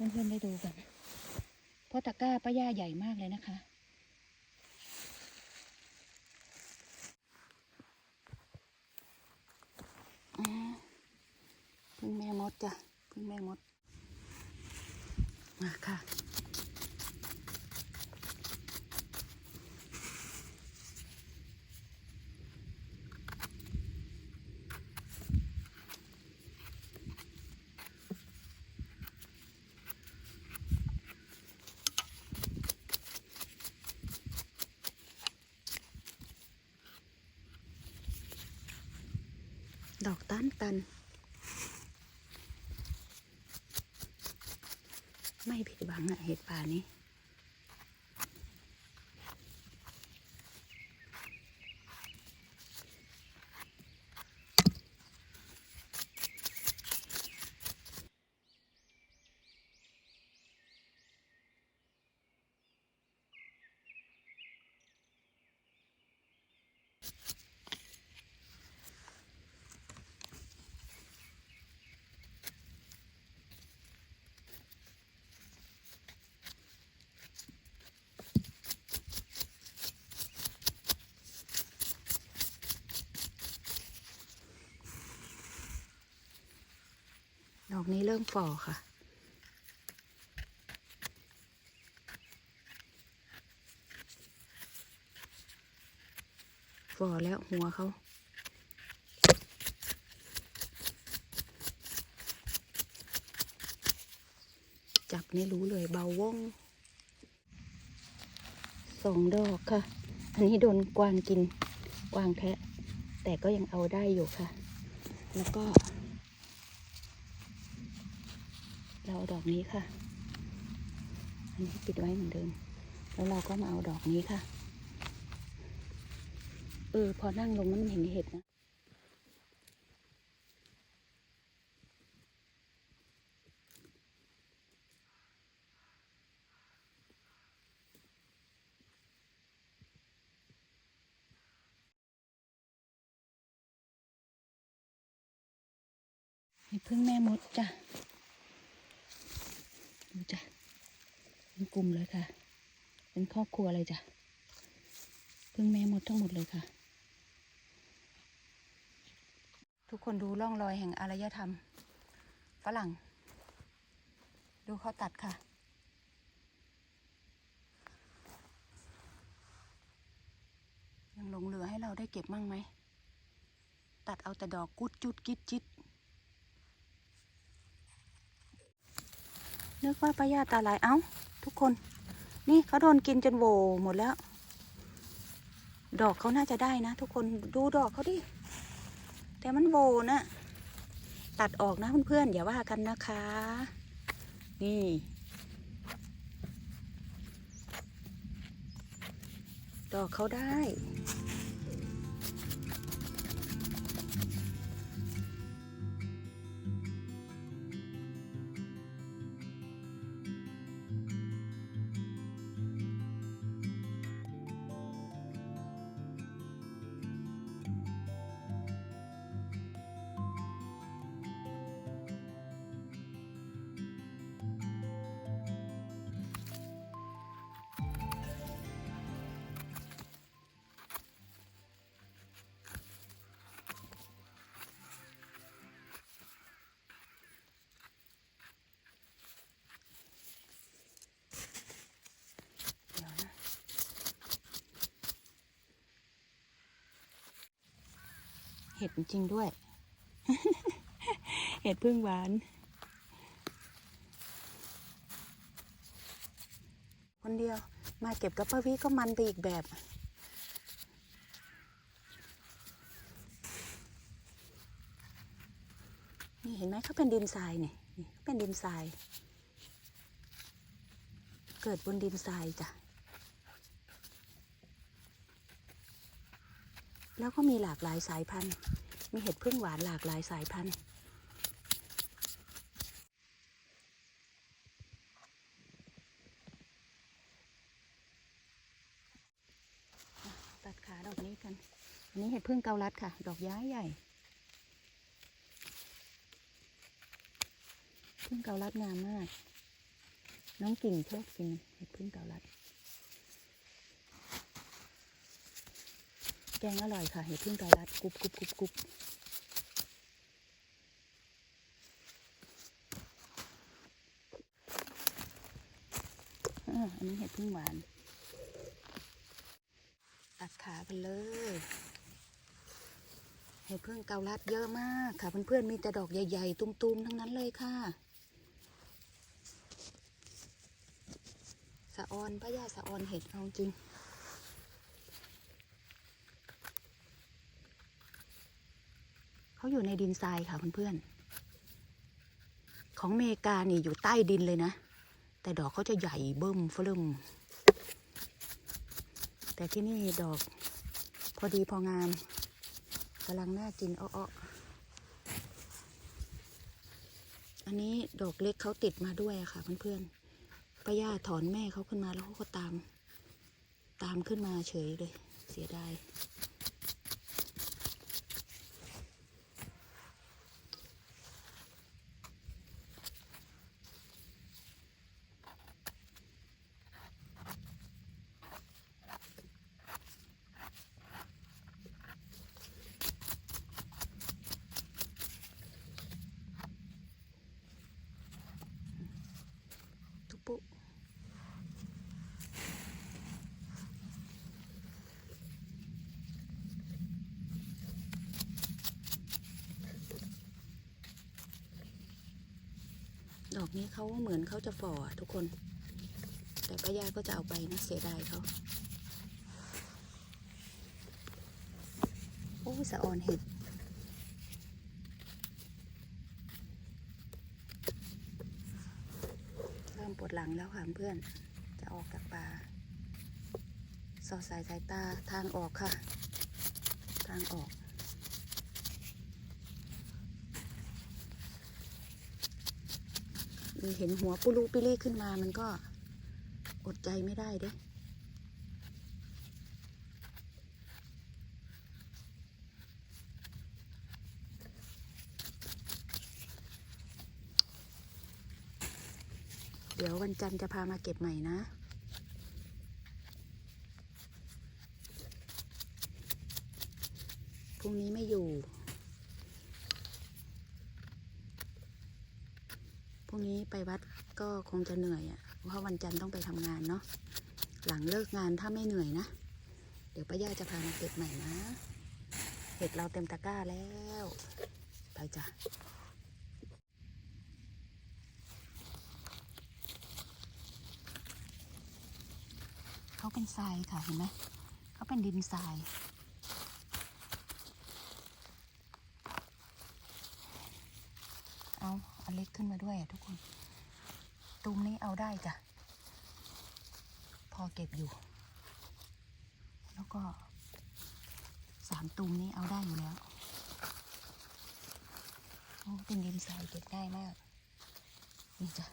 เพื่อนๆได้ดูกัน เพราะตะกร้าป้าย่าใหญ่มากเลยนะคะ อ่าพึ่งแม่มดจ้ะพึ่งแม่มด มาค่ะ ดอกตันตัน ไม่ผิดหวังอะ เห็ดป่านี้ ริ่มฝ่อค่ะฝ่อแล้วหัวเขาจับนี่รู้เลยเบาว่องสองดอกค่ะ อันนี้โดนกวางกินกวางแทะ แต่ก็ยังเอาได้อยู่ค่ะ แล้วก็ เราเอา ดอกนี้ค่ะ อันนี้ปิดไว้เหมือนเดิม แล้วเราก็มาเอาดอกนี้ค่ะ เออ พอนั่งลงมันเห็นเห็ดนะมีพึ่งแม่มดจ้ะ ดูจ้ะ เป็นกลุ่มเลยค่ะ เป็นครอบครัวเลยจ้ะพึ่งแม่หมดทั้งหมดเลยค่ะ ทุกคนดูร่องรอยแห่งอารยธรรม ฝรั่ง ดูเขาตัดค่ะยังหลงเหลือให้เราได้เก็บมั่งไหม ตัดเอาแต่ดอกกุดจุดกิดจิตนึกว่าป้ายาตาลายเอ้า ทุกคน นี่เขาโดนกินจนโวหมดแล้ว ดอกเขาน่าจะได้นะ ทุกคนดูดอกเขาดิ แต่มันโวนะ ตัดออกนะเพื่อนๆอย่าว่ากันนะคะ นี่ดอกเขาได้ เห็ดจริงๆด้วย เห็ดพึ่งหวาน คนเดียวมาเก็บกับป้าวิก็มันไปอีกแบบ นี่เห็นไหมเขาเป็นดินทรายเนี่ยนี่เขาเป็นดินทราย เกิดบนดินทรายจ้ะ แล้วก็มีหลากหลายสายพันธุ์ มีเห็ดพึ่งหวานหลากหลายสายพันธุ์ ตัดขาดอกนี้กัน อันนี้เห็ดพึ่งเกาลัดค่ะ ดอกย้ายใหญ่พึ่งเกาลัดงามมาก น้องกิ่งชอบกินเห็ดพึ่งเกาลัด แกงอร่อยค่ะ เห็ดพึ่งเกาลัดกรุบกรุบกรุบกรุบอันนี้เห็ดพึ่งหวานตัดขากันเลย เห็ดพึ่งเกาลัดเยอะมากค่ะ เพื่อนๆมีแต่ดอกใหญ่ๆ ตุ้มๆ ทั้งนั้นเลยค่ะ สะออนพระยาสะออนเห็ดเอาจริง เขาอยู่ในดินทรายค่ะเพื่อนๆ ของเมกานี่อยู่ใต้ดินเลยนะ แต่ดอกเขาจะใหญ่เบิ่มฟลึมแต่ที่นี่ดอกพอดีพองามกำลังน่ากินอ้ออันนี้ดอกเล็กเขาติดมาด้วยค่ะเพื่อนๆป้าย่าถอนแม่เขาขึ้นมาแล้วเขาก็ตาม ตามขึ้นมาเฉยเลย เสียดาย ทุกปุ ดอกนี้เขาเหมือนเขาจะฝ่อทุกคน แต่ป้ายาก็จะเอาไปนะเสียดายเขาโอ้สะออนเห็ดเริ่มปวดหลังแล้วค่ะเพื่อน จะออกจากป่าสอดสายสายตาทางออกค่ะ ทางออก มีเห็นหัวปุลุปิลี่ขึ้นมามันก็อดใจไม่ได้เด้เดี๋ยววันจันทร์จะพามาเก็บใหม่นะ พรุ่งนี้ไม่อยู่ พรุ่ งนี้ไปวัดก็คงจะเหนื่อยอะ่ะ เพราะวันจันทร์ต้องไปทำงานเนาะ หลังเลิกงานถ้าไม่เหนื่อยนะ เดี๋ยวป้าย่าจะพามาเก็บใหม่นะ เห็ดเราเต็มตะกร้าแล้ว ไปจ้ะเขาเป็นทรายค่ะเห็นไหม เขาเป็นดินทรายเอา อันเล็กขึ้นมาด้วยอะทุกคน ตูมนี้เอาได้จ้ะ พอเก็บอยู่ แล้วก็สามตูมนี้เอาได้อยู่แล้วโอ้เป็นดินทรายเก็บง่ายมาก นี่จ้ะ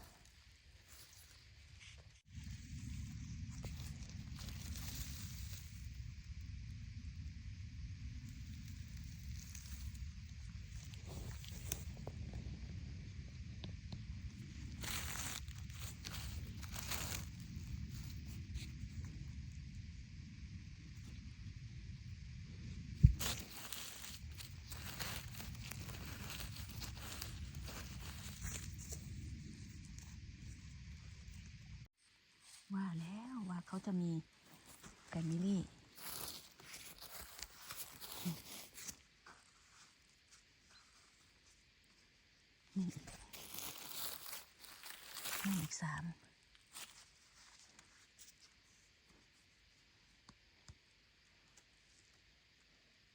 จะมีแฟมิลี่นี่นี่อีกสาม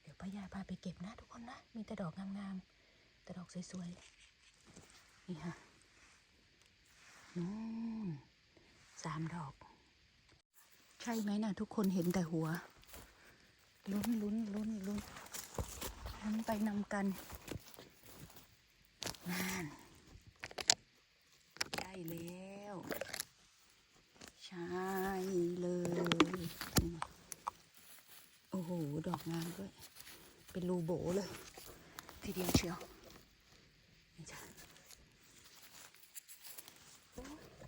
เดี๋ยวป้ายาพาไปเก็บนะทุกคนนะ มีแต่ดอกงามๆแต่ดอกสวยๆ นี่ค่ะนู่น สามดอก ใช่ไหมนะทุกคนเห็นแต่หัว ลุ้นลุ้นลุ้นลุ้นลุ้นไปนำกันนั่นได้แล้ว ใช่เลย โอ้โห ดอกงามด้วย เป็นรูโบเลย ทีเดียวเชียว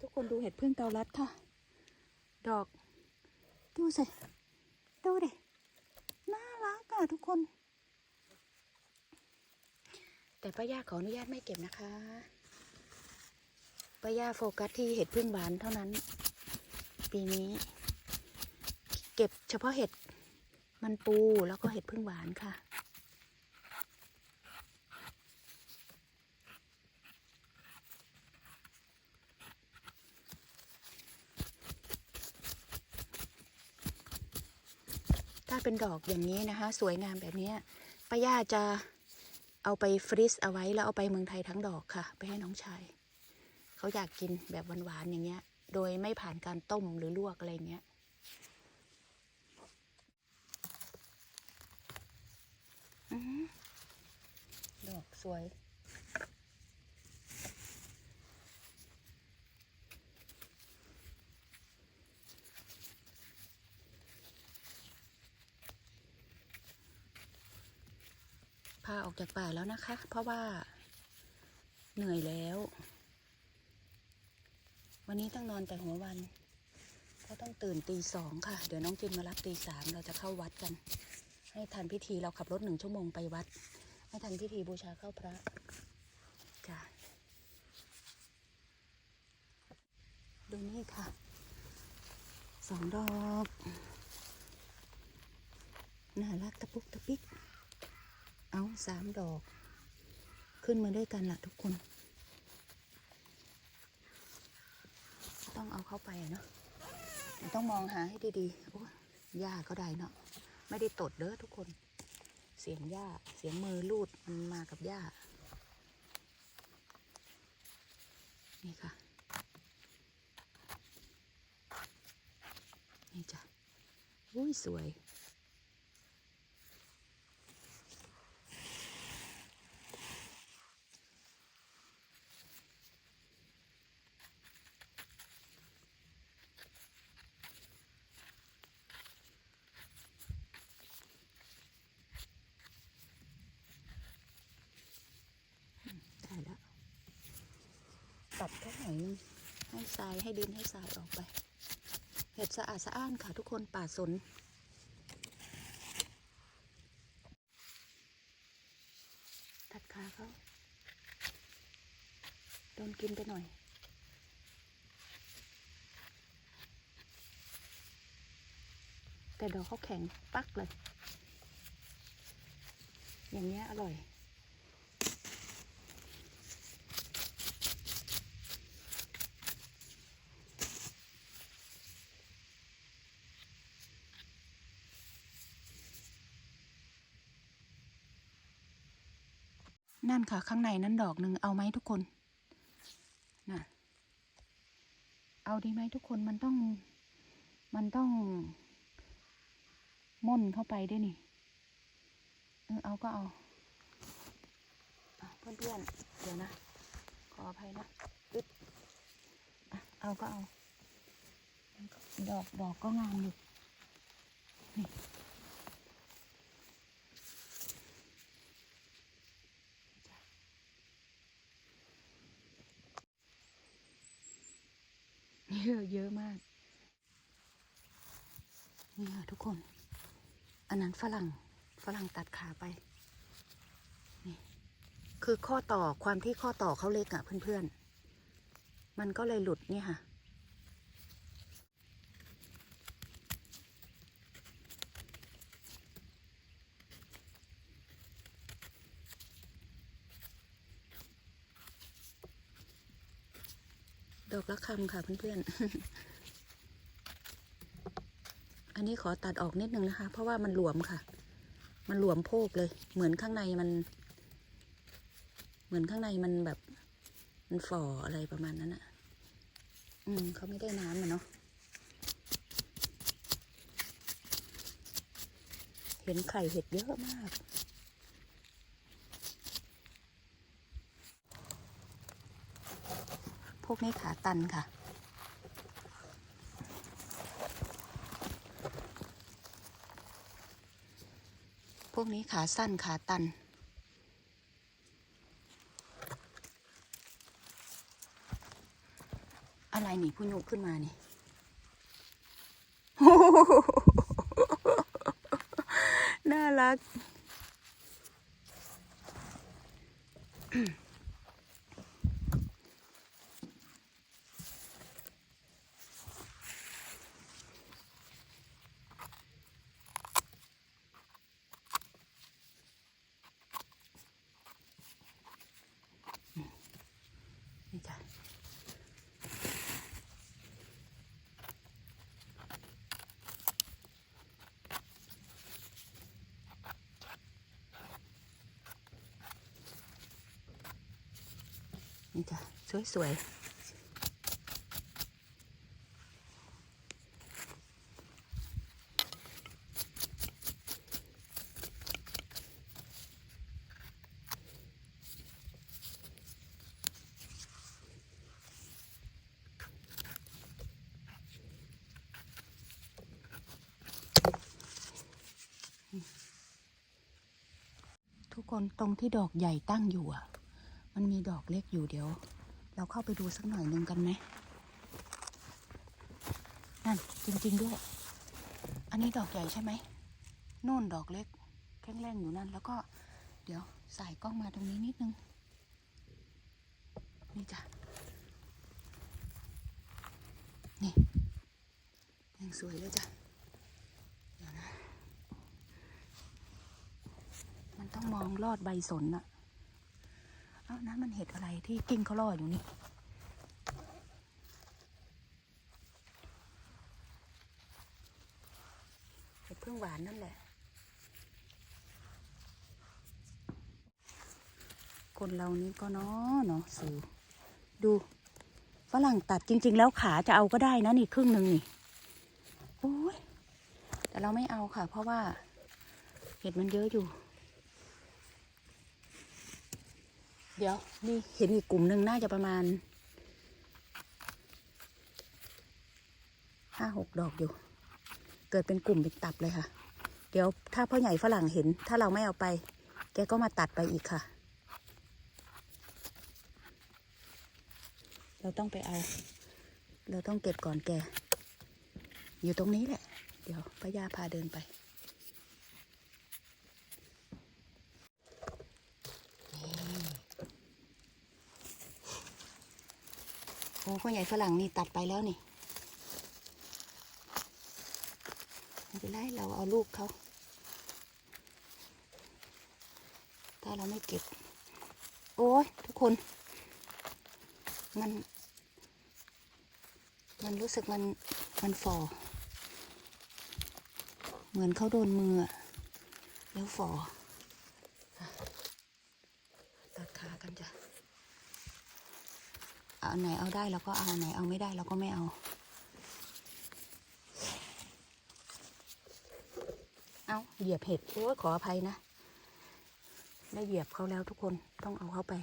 ทุกคนดูเห็ดพึ่งเกาลัดค่ะ ดอก ดูสิ ดูดิ น่ารักอะทุกคน แต่ป้าย่าขออนุญาตไม่เก็บนะคะ ป้าย่าโฟกัสที่เห็ดพึ่งหวานเท่านั้น ปีนี้ เก็บเฉพาะเห็ดมันปูแล้วก็เห็ดพึ่งหวานค่ะ ถ้า เป็นดอกอย่างนี้นะคะ สวยงามแบบนี้ป้าย่าจะเอาไปฟรีซเอาไว้แล้วเอาไปเมืองไทยทั้งดอกค่ะ ไปให้น้องชายเขาอยากกินแบบหวานๆอย่างเงี้ย โดยไม่ผ่านการต้มหรือลวกอะไรเงี้ยดอกสวย พาออกจากป่าแล้วนะคะ เพราะว่าเหนื่อยแล้ว วันนี้ต้องนอนแต่หัววันเพราะต้องตื่นตีสองค่ะ เดี๋ยวน้องจินมารับตีสามเราจะเข้าวัดกัน ให้ทันพิธีเราขับรถหนึ่งชั่วโมงไปวัด ให้ทันพิธีบูชาเข้าพระจ้ะดูนี่ค่ะสองดอกน่ารักตะปุกตะปิก เอาสามดอก ขึ้นมาด้วยกันละทุกคน ต้องเอาเข้าไปเนาะต้องมองหาให้ดีๆโอ้ยหญ้าก็ได้เนาะไม่ได้ตดเด้อทุกคน เสียงหญ้าเสียงมือลูดมันมากับหญ้านี่ค่ะ นี่จ้ะอุ้ยสวย ได้แล้ว ตัดแค่ไหนอยนึง ให้ทรายให้ดินให้ทรายออกไป เห็ดสะอาดสะอ้านค่ะทุกคนป่าสน ตัดขาเขาโดนกินไปหน่อยแต่ดอกเขาแข็งปักเลย อย่างเงี้ยอร่อย นั่นค่ะ ข้างในนั้นดอกหนึ่งเอาไหมทุกคนน่ะเอาดีไหมทุกคนมันต้อง มันต้องม่นเข้าไปด้วยนี่ เออเอาก็เอาอะเพื่อนเดี๋ยวนะ ขออภัยนะอึดอเอาก็เอา ดอกดอกก็งามอยู่นี่ เยอะมาก นี่ค่ะทุกคน อันนั้นฝรั่งฝรั่งตัดขาไป นี่ คือข้อต่อความที่ข้อต่อเขาเล็กอะเพื่อนๆ มันก็เลยหลุดเนี่ยค่ะ ดอกละ คำค่ะเพื่อนๆ อันนี้ขอตัดออกนิดนึงนะคะ เพราะว่ามันหลวมค่ะ มันหลวมโพกเลย เหมือนข้างในมัน เหมือนข้างในมันแบบ มันฝ่ออะไรประมาณนั้นอะอืมเขาไม่ได้น้ำอะเนาะ เห็นไข่เห็ดเยอะมาก วกนี้ขาตันค่ะ พวกนี้ขาสั้นขาตัน อะไรนี่ผู้ยุขึ้นมานี่ น่ารัก นี่จ้ะ นี่จ้ะสวยๆทุกคนตรงที่ดอกใหญ่ตั้งอยู่อะ มันมีดอกเล็กอยู่เดี๋ยว เราเข้าไปดูสักหน่อยหนึ่งกันไหมนั่นจริง ๆด้วย อันนี้ดอกใหญ่ใช่ไหมโน่นดอกเล็กแข็งแรงอยู่นั่น แล้วก็เดี๋ยวใส่กล้องมาตรงนี้นิดนึง นี่จ้ะ นี่ยังสวยเลยจ้ะ เดี๋ยวนะ มันต้องมองลอดใบสนอะ เอานั้นมันเห็ดอะไรที่กิ้งเขาล่ออยู่นี่เห็ดพึ่งหวานนั่นแหละ คนเรานี้ก็เนาะเนาะสูดูฝรั่งตัดจริง ๆ แล้วขาจะเอาก็ได้นะนี่ครึ่งหนึ่งนี่โอ้ยแต่เราไม่เอาค่ะ เพราะว่าเห็ดมันเยอะอยู่ เดี๋ยวนี่เห็นอีกกลุ่มหนึ่งน่าจะประมาณห้าหกดอกอยู่ เกิดเป็นกลุ่มเป็นตับเลยค่ะ เดี๋ยวถ้าพ่อใหญ่ฝรั่งเห็น ถ้าเราไม่เอาไป แกก็มาตัดไปอีกค่ะ เราต้องไปเอา เราต้องเก็บก่อนแก อยู่ตรงนี้แหละ เดี๋ยวป้ายาพาเดินไป โอ้พ่อใหญ่ฝรั่งนี่ตัดไปแล้วนี่ไม่เป็นไรเราเอาลูกเขา ถ้าเราไม่เก็บ โอ้ยทุกคน มัน มันรู้สึกมัน มันฝ่อ เหมือนเขาโดนมือ แล้วฝ่ออะตัดขากันจ้ะ เอาไหนเอาได้เราก็เอาไหนเอาไม่ได้เราก็ไม่เอาเอาเหยียบเห็ดโอ้ยขออภัยนะได้เหยียบเขาแล้วทุกคนต้องเอาเข้าไป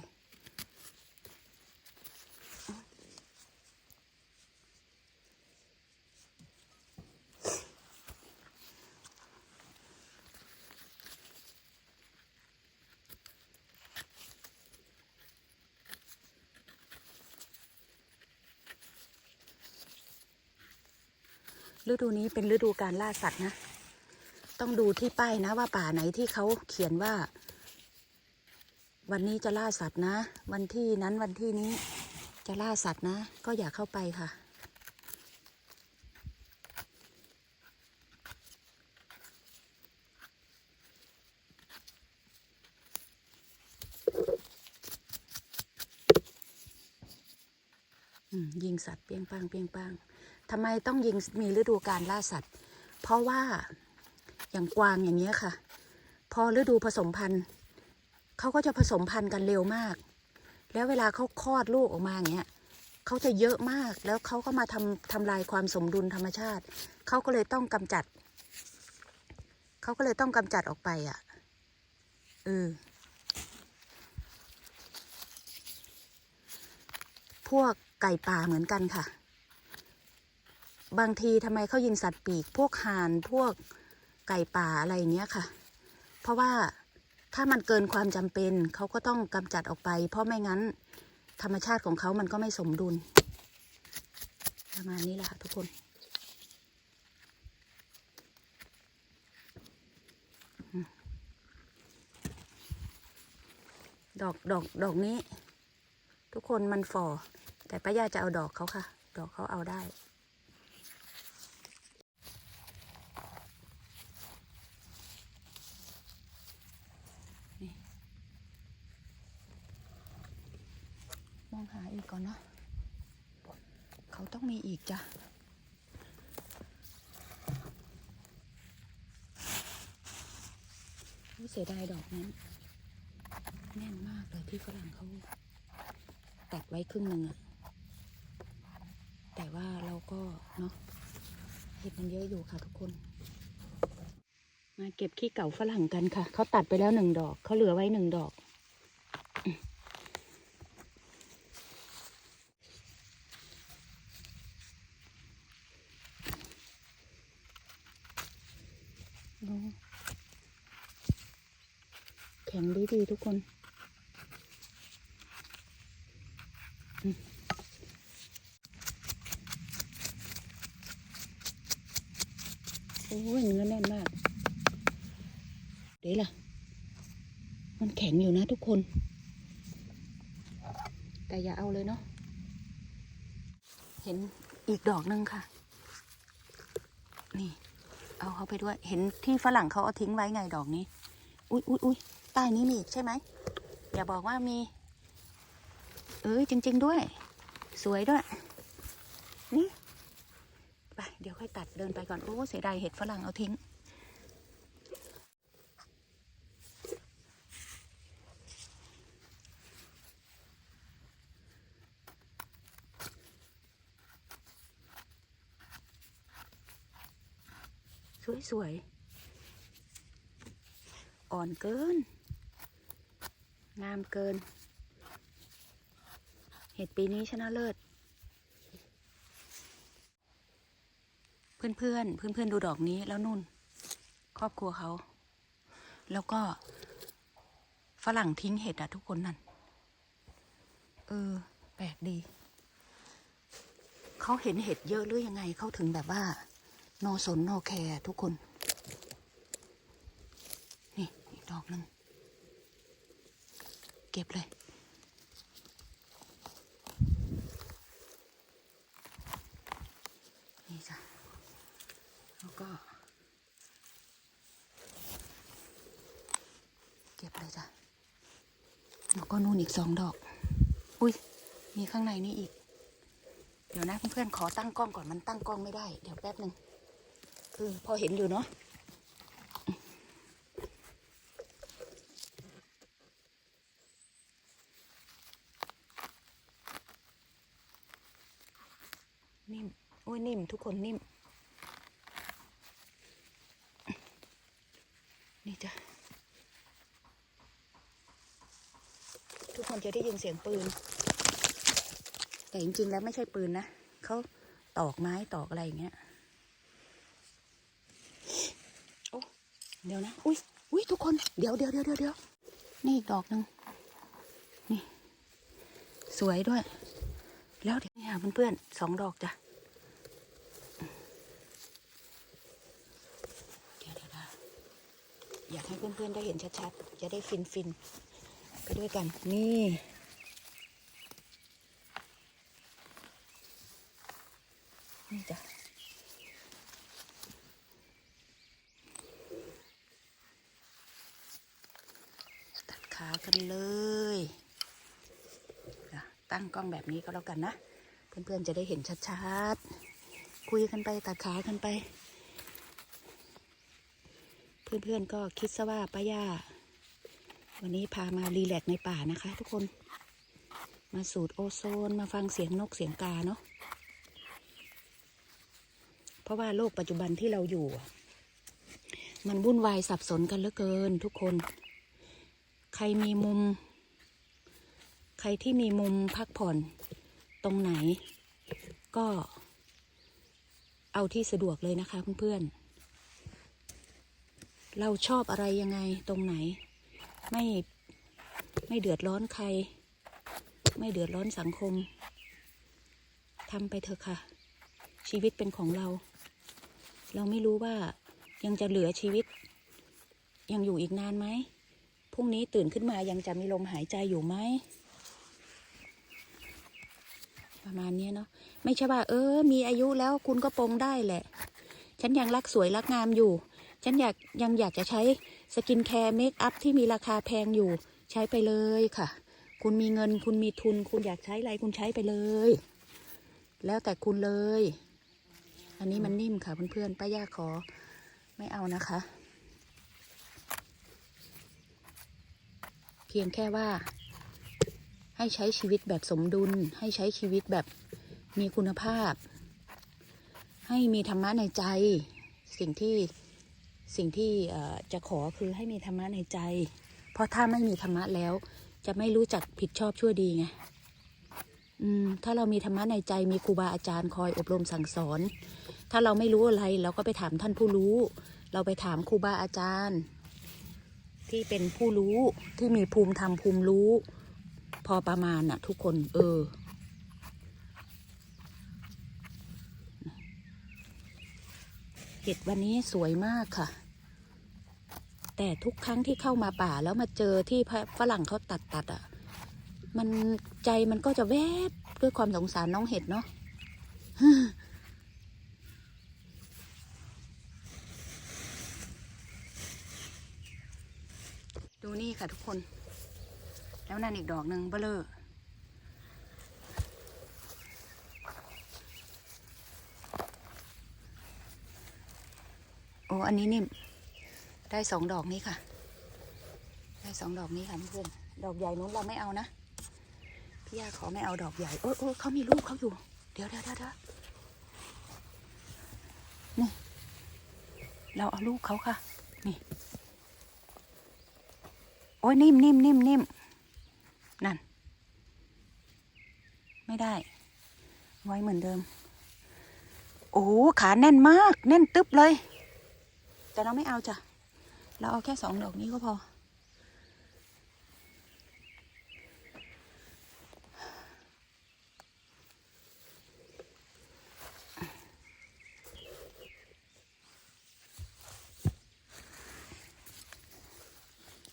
ฤดูนี้เป็นฤดูการล่าสัตว์นะ ต้องดูที่ป้ายนะว่าป่าไหนที่เขาเขียนว่า วันนี้จะล่าสัตว์นะ วันที่นั้นวันที่นี้จะล่าสัตว์นะ ก็อย่าเข้าไปค่ะ ยิงสัตว์เปียงปังเปียงปัง ทำไมต้องยิงมีฤดูการล่าสัตว์ เพราะว่าอย่างกวางอย่างเงี้ยค่ะ พอฤดูผสมพันธุ์เขาก็จะผสมพันธุ์กันเร็วมาก แล้วเวลาเขาคลอดลูกออกมาอย่างเงี้ยเขาจะเยอะมากแล้วเขาก็มาทำทำลายความสมดุลธรรมชาติเขาก็เลยต้องกำจัดเขาก็เลยต้องกำจัดออกไปอะเออพวกไก่ป่าเหมือนกันค่ะ บางทีทำไมเขายิงสัตว์ปีก พวกห่านพวกไก่ป่าอะไรอย่างเงี้ยค่ะ เพราะว่าถ้ามันเกินความจำเป็นเขาก็ต้องกำจัดออกไป เพราะไม่งั้นธรรมชาติของเขามันก็ไม่สมดุล ประมาณนี้แหละค่ะทุกคน ดอกดอกดอกนี้ ทุกคนมันฝ่อแต่ป้าย่าจะเอาดอกเขาค่ะ ดอกเขาเอาได้ นี่มองหาอีกก่อนเนาะเขาต้อง มีอีกจ้ะเสียดายดอกนั้น แน่นมากเลยที่ฝรั่งเขาตัดไว้ครึ่งหนึ่งอะแต่ว่าเราก็เนาะเห็ดมันเยอะอยู่ค่ะทุกคน มาเก็บขี้เก่าฝรั่งกันค่ะ เขาตัดไปแล้วหนึ่งดอก เขาเหลือไว้หนึ่งดอก ดูแข็ง ดีดีทุกคน โอ้ยเนื้อแน่นมาก เดี๋ยวล่ะ มันแข็งอยู่นะทุกคน แต่อย่าเอาเลยเนาะ เห็นอีกดอกหนึงค่ะ นี่ เอาเขาไปด้วย เห็นที่ฝรั่งเขาเอาทิ้งไว้ไงดอกนี้ อุ้ยอุ้ยอุ้ย ใต้นี้มีอีกใช่ไหมอย่าบอกว่ามีเอ้ยจริง ๆด้วย สวยด้วย นี่ไปเดี๋ยวค่อยตัดเดินไปก่อน โอ้เสียดายเห็ดฝรั่งเอาทิ้ง สวย ๆ อ่อนเกิน งามเกิน เห็ดปีนี้ชนะเลิศ เพื่อนเพื่อนเพื่อนเพื่อนดูดอกนี้แล้วนุ่น ครอบครัวเขา แล้วก็ฝรั่งทิ้งเห็ดอะทุกคนนั่น เออ แปลกดี เขาเห็นเห็ดเยอะหรือยังไงเขาถึงแบบว่าโนสนโนแคร์ทุกคน นี่อีกดอกหนึ่ง เก็บเลยนี่จ้ะแล้วก็ เก็บเลยจ้ะแล้วก็นู่นอีกสองดอก อุ้ยมีข้างในนี่อีก เดี๋ยวนะเพื่อนๆขอตั้งกล้องก่อนมันตั้งกล้องไม่ได้ เดี๋ยวแป๊บหนึ่งคือพอเห็นอยู่เนาะนิ่ม โอ้ยนิ่ม ทุกคนนิ่ม นี่จ้ะ ทุกคนจะได้ยินเสียงปืน แต่จริงๆแล้วไม่ใช่ปืนนะ เขาตอกไม้ตอกอะไรอย่างเงี้ย โอ้ เดี๋ยวนะ อุ้ยอุ้ยทุกคน เดี๋ยวเดี๋ยวเดี๋ยวเดี๋ยวเดี๋ยวนี่อีกดอกหนึ่งนี่ สวยด้วย แล้วเดี๋ยวนี่ค่ะเพื่อนๆสองดอกจ้ะ เดี๋ยวเดี๋ยวเดี๋ยวอยากให้เพื่อนๆได้เห็นชัดๆ จะได้ฟินฟินๆไปด้วยกัน นี่นี่จ้ะตัดขากันเลยตั้งกล้องแบบนี้ก็แล้วกันนะ เพื่อนๆจะได้เห็นชัดๆ คุยกันไปตัดขากันไป เพื่อนๆก็คิดซะว่าป้าย่า วันนี้พามารีแลกในป่านะคะ ทุกคน มาสูดโอโซนมาฟังเสียงนกเสียงกาเนาะเพราะว่าโลกปัจจุบันที่เราอยู่ มันวุ่นวายสับสนกันเหลือเกิน ทุกคน ใครมีมุม ใครที่มีมุมพักผ่อนตรงไหน ก็เอาที่สะดวกเลยนะคะเพื่อนๆ เราชอบอะไรยังไงตรงไหน ไม่ไม่เดือดร้อนใคร ไม่เดือดร้อนสังคมทำไปเถอะค่ะ ชีวิตเป็นของเรา เราไม่รู้ว่ายังจะเหลือชีวิต ยังอยู่อีกนานไหมพรุ่งนี้ตื่นขึ้นมายังจะมีลมหายใจอยู่ไหมประมาณนี้เนาะไม่ใช่ว่า เออ มีอายุแล้วคุณก็ปรงได้แหละ ฉันยังรักสวยรักงามอยู่ ฉันอยากยังอยากจะใช้สกินแคร์เมคอัพที่มีราคาแพงอยู่ใช้ไปเลยค่ะ คุณมีเงินคุณมีทุน คุณอยากใช้อะไรคุณใช้ไปเลย แล้วแต่คุณเลย อันนี้มันนิ่มค่ะเพื่อนๆป้าย่าขอไม่เอานะคะ เพียงแค่ว่า ให้ใช้ชีวิตแบบสมดุล ให้ใช้ชีวิตแบบมีคุณภาพ ให้มีธรรมะในใจ สิ่งที่ สิ่งที่จะขอคือให้มีธรรมะในใจ เพราะถ้าไม่มีธรรมะแล้ว จะไม่รู้จักผิดชอบชั่วดีไงถ้าเรามีธรรมะในใจมีครูบาอาจารย์คอยอบรมสั่งสอน ถ้าเราไม่รู้อะไรเราก็ไปถามท่านผู้รู้ เราไปถามครูบาอาจารย์ ที่เป็นผู้รู้ที่มีภูมิธรรมภูมิรู้ พอประมาณน่ะ ทุกคนเออเห็ดวันนี้สวยมากค่ะ แต่ทุกครั้งที่เข้ามาป่าแล้วมาเจอที่ฝรั่งเขาตัดตัดอะ มันใจมันก็จะแวบด้วยความสงสารน้องเห็ดเนาะดูนี่ค่ะทุกคน แล้วนั่นอีกดอกหนึ่งเบลอโอ้อันนี้นิ่ม ได้สองดอกนี้ค่ะ ได้สองดอกนี้ค่ะเพื่อนดอกใหญ่นู้นเราไม่เอานะ พี่ยาขอไม่เอาดอกใหญ่โอ้ยโอ้เขามีลูกเขาอยู่เดี๋ยวเดี๋ยวเดี๋ยวเดี๋ยวนี่ เราเอาลูกเขาค่ะ นี่ โอ้ยนิ่มนิ่มนิ่มนิ่มนั่น ไม่ได้ ไว้เหมือนเดิม โอ้ขาแน่นมาก แน่นตึ๊บเลย แต่เราไม่เอาจ้ะ เราเอาแค่สองดอกนี้ก็พอ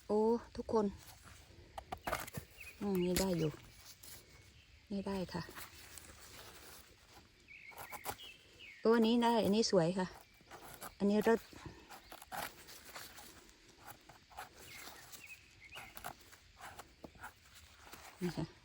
โอ้ ทุกคนอืมนี่ได้อยู่ นี่ได้ค่ะโอ้อันนี้ได้ อันนี้สวยค่ะ อันนี้รสนี่ค่ะ อันนี้ดอกนี้ไม่ต้องมองหาครอบครัวเขาเลยค่ะ